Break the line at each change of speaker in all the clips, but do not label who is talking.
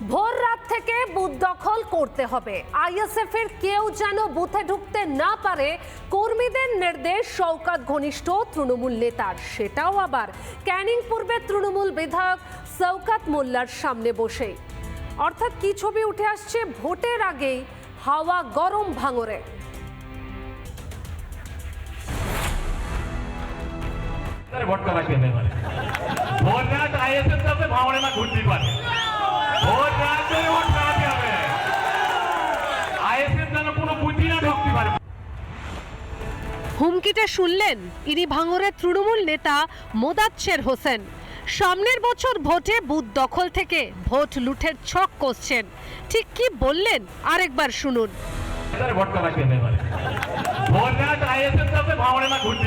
ভোর রাত থেকে বুথ দখল করতে হবে। আইএসএফ এর কেউ যেন বুথে ঢুকতে না পারে, কর্মীদের নির্দেশ শওকাত ঘনিষ্ঠ তৃণমূল নেতার। সেটাও আবার ক্যানিং পূর্বে তৃণমূল বিধায়ক শওকাত মোল্লার সামনে বসে অর্থাৎ কি ছবি উঠে আসছে ভোটের আগেই? হাওয়া গরম ভাঙরে।
না এবারে ভোট রাত আইএসএফ সাথে ভাঙড়ে না ঘুরতে পারে।
হুমকিটা শুনলেন ইনি ভাঙরের তৃণমূল নেতা মোদাচ্ছের হোসেন। সামনের বছর ভোটে বুথ দখল থেকে ভোট লুঠের ছক কষছেন। ঠিক কি বললেন? আরেকবার শুনুন।
ভোট না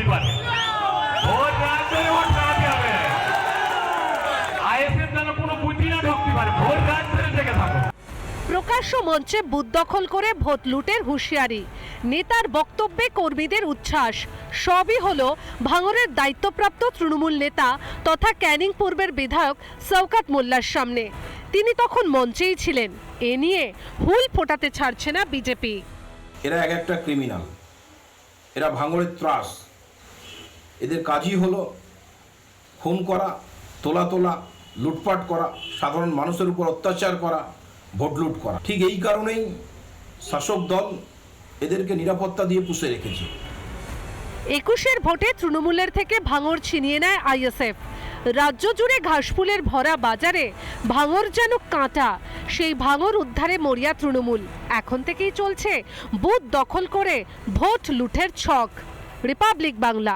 পারে।
প্রকাশ্য মঞ্চে বুথ দখল করে ভোট লুটের হুঁশিয়ারি। নেতার বক্তব্যে কর্মীদের উচ্ছ্বাস। সবই হল ভাঙরের দায়িত্বপ্রাপ্ত তৃণমূল নেতা তথা ক্যানিং পূর্বের বিধায়ক শওকাত মোল্লার সামনে। তিনি তখন মঞ্চেই ছিলেন। এ নিয়ে হুল ফোটাতে ছাড়ছে না বিজেপি।
এরা এক একটা ক্রিমিনাল এরা ভাঙড়ের ত্রাস। এদের কাজই হলো খুন করা তোলা তোলা লুটপাট করা, সাধারণ মানুষের উপর অত্যাচার করা ভোট লুট করা। ঠিক এই কারণেই শাসক দল এদেরকে নিরাপত্তা দিয়ে পুষে রেখেছে।
একুশের ভোটে তৃণমূলের থেকে ভাঙর ছিনিয়ে নেয় আইএসএফ। রাজ্য জুড়ে ঘাসফুলের ভরা বাজারে ভাঙর যেন কাঁটা, সেই ভাঙর উদ্ধারে মরিয়া তৃণমূল। এখন থেকেই চলছে বুথ দখল করে ভোট লুঠের ছক। রিপাবলিক বাংলা।